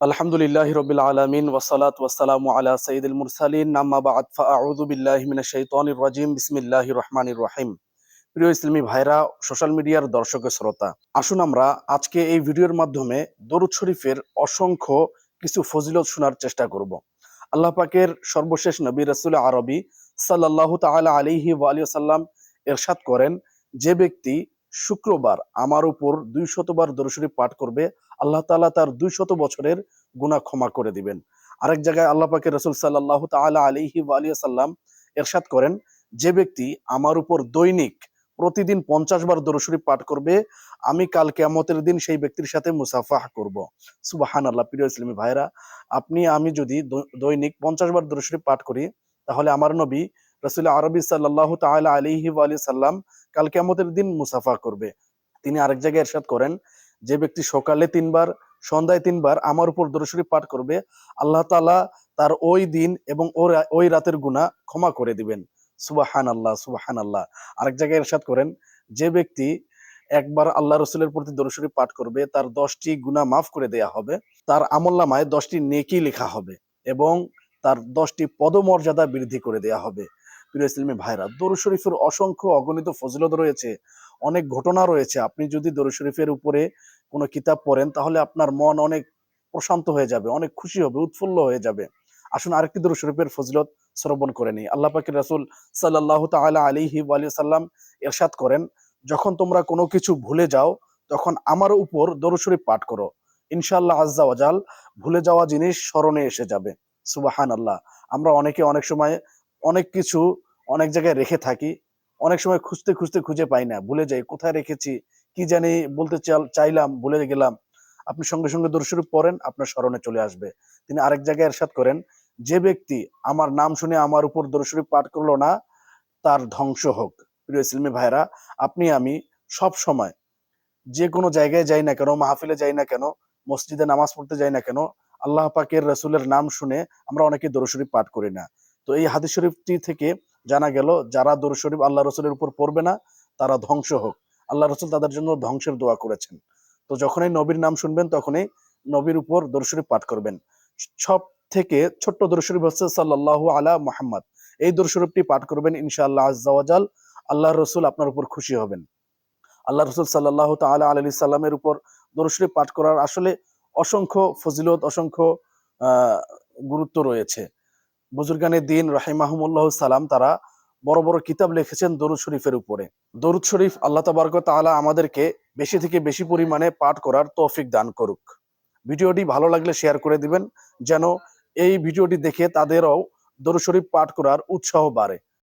আলহামদুলিল্লাহ রবিল আলমিন ওসালাত ওয়াসালাম আলা সঈদুল মুরসালিন। নাম্মা বাদ, ফাআউযু বিল্লাহি মিনাশ শাইতানির রাজিম। বিসমিল্লাহির রহমানির রহিম। প্রিয় ইসলামী ভাইরা, সোশ্যাল মিডিয়ার দর্শক শ্রোতা, আসুন আমরা আজকে এই ভিডিওর মাধ্যমে দরুদ শরীফের অসংখ্য কিছু ফজিলত শোনার চেষ্টা করব। আল্লাহ পাকের সর্বশেষ নবী রসুল আরবি সাল্লাহ তাআলা আলিহি ওয়ালিয়াল্লাম এরশাদ করেন, যে ব্যক্তি শুক্রবার আমার উপর দুই শতবার দরুদ পাঠ করবে, আল্লাহ তাআলা তার দুই শত বছরের গুনাহ ক্ষমা করে দিবেন। আরেক জায়গায় আল্লাহ পাকের রসুল সাল্লাহ তাআলা আলিহি ওয়ালিয়াল্লাম এরশাদ করেন, যে ব্যক্তি আমার উপর দৈনিক প্রতিদিন পঞ্চাশ বার দরশরী পাঠ করবে, আমি কাল কেয়ামতের দিন সেই ব্যক্তির সাথে মুসাফাহ করব। সুবাহান আল্লাহ প্রিয় ইসলামী ভাইরা আপনি, আমি যদি দৈনিক পঞ্চাশ বার দরশরী পাঠ করি, তাহলে আমার নবী রসুল আরবি সাল্লাহ তাআলা আলিহি আলী সাল্লাম কাল কেয়ামতের দিন মুসাফা করবে। তিনি আরেক জায়গায় এরশাদ করেন, যে ব্যক্তি সকালে তিনবার, সন্ধ্যায় তিনবার আমার উপর দরশরী পাঠ করবে, আল্লাহ তাআলা তার ওই দিন এবং ওই রাতের গুনাহ ক্ষমা করে দিবেন। সুবাহান আল্লাহ সুবাহান আল্লাহ আরেক জায়গায় এরশাদ করেন, যে ব্যক্তি একবার আল্লাহ রসুলের প্রতি দরশরী পাঠ করবে, তার দশটি গুনাহ মাফ করে দেয়া হবে, তার আমল্লামায় দশটি নেকি লেখা হবে এবং তার দশটি পদমর্যাদা বৃদ্ধি করে দেয়া হবে। প্রিয় ইসলামী ভাইরা দরুদ শরীফের অসংখ্য অগণিত ফজিলত রয়েছে, অনেক ঘটনা রয়েছে। আপনি যদি দরুদ শরীফের উপরে কোনো কিতাব পড়েন, তাহলে আপনার মন অনেক প্রশান্ত হয়ে যাবে, অনেক খুশি হবে, উৎফুল্ল হয়ে যাবে। আসুন আরেকটি দরুদ শরীফের ফজিলত শ্রবণ করে নিই। আল্লাহ পাকের রাসূল সাল্লাহ তাআলা আলাইহি ওয়ালি সাল্লাম এরশাদ করেন, যখন তোমরা কোনো কিছু ভুলে যাও, তখন আমার উপর দরুদ শরীফ পাঠ করো। ইনশাল্লাহ আজ্জা ওয়াজাল ভুলে যাওয়া জিনিস স্মরণে এসে যাবে। সুবাহান আল্লাহ আমরা অনেকে অনেক সময় অনেক কিছু অনেক জায়গায় রেখে থাকি। অনেক সময় খুঁজতে খুঁজতে খুঁজে পাই না। ভুলে যাই কোথায় রেখেছি, কি জানি বলতে চাইলাম, ভুলে গেলাম। আপনি সঙ্গে সঙ্গে দরুদ পড়েন, আপনার স্মরণে চলে আসবে। তিনি আরেক জায়গায় এরশাদ করেন, যে ব্যক্তি আমার নাম শুনে আমার উপর দরুদ পাঠ করল না, তার ধ্বংস হোক। প্রিয় ইসলামী ভাইরা আপনি, আমি সব সময় যে কোনো জায়গায় যাই না কেন, মাহফিলে যাই না কেন, মসজিদে নামাজ পড়তে যাই না কেন, আল্লাহ পাকের রসুলের নাম শুনে আমরা অনেকে দরুদ পাঠ করি না। তো এই হাদিস শরীফটি থেকে জানা গেল, যারা দরুদ শরীফ আল্লাহ রসুলের উপর পড়বে না, তারা ধ্বংস হোক। আল্লাহ রসুল তাদের জন্য ধ্বংসের দোয়া করেছেন। তো যখনই নবীর নাম শুনবেন, তখনই নবীর উপর দরুদ শরীফ পাঠ করবেন। সব থেকে ছোট্ট দরুদ শরীফ হচ্ছে সাল্লাল্লাহু আলা মুহাম্মদ। এই দরুদ শরীফটি পাঠ করবেন ইনশাআল্লাহ আজ্জাওয়াজাল আল্লাহ রসুল আপনার উপর খুশি হবেন। আল্লাহ রসুল সাল্লাহ তাআলা আলাইহি সাল্লামের উপর দরুদ শরীফ পাঠ করার আসলে অসংখ্য ফজিলত, অসংখ্য গুরুত্ব রয়েছে। বুজুর্গানের দিন রাহিমাহমুল্লাহ সালাম, তারা বড় বড় কিতাব লিখেছেন দরুদ শরীফের উপরে। দরুদ শরীফ আল্লাহ তাবারক তালা আমাদেরকে বেশি থেকে বেশি পরিমাণে পাঠ করার তৌফিক দান করুক। ভিডিওটি ভালো লাগলে শেয়ার করে দিবেন, যেন এই ভিডিওটি দেখে তাদেরও দরুদ শরীফ পাঠ করার উৎসাহ বাড়ে।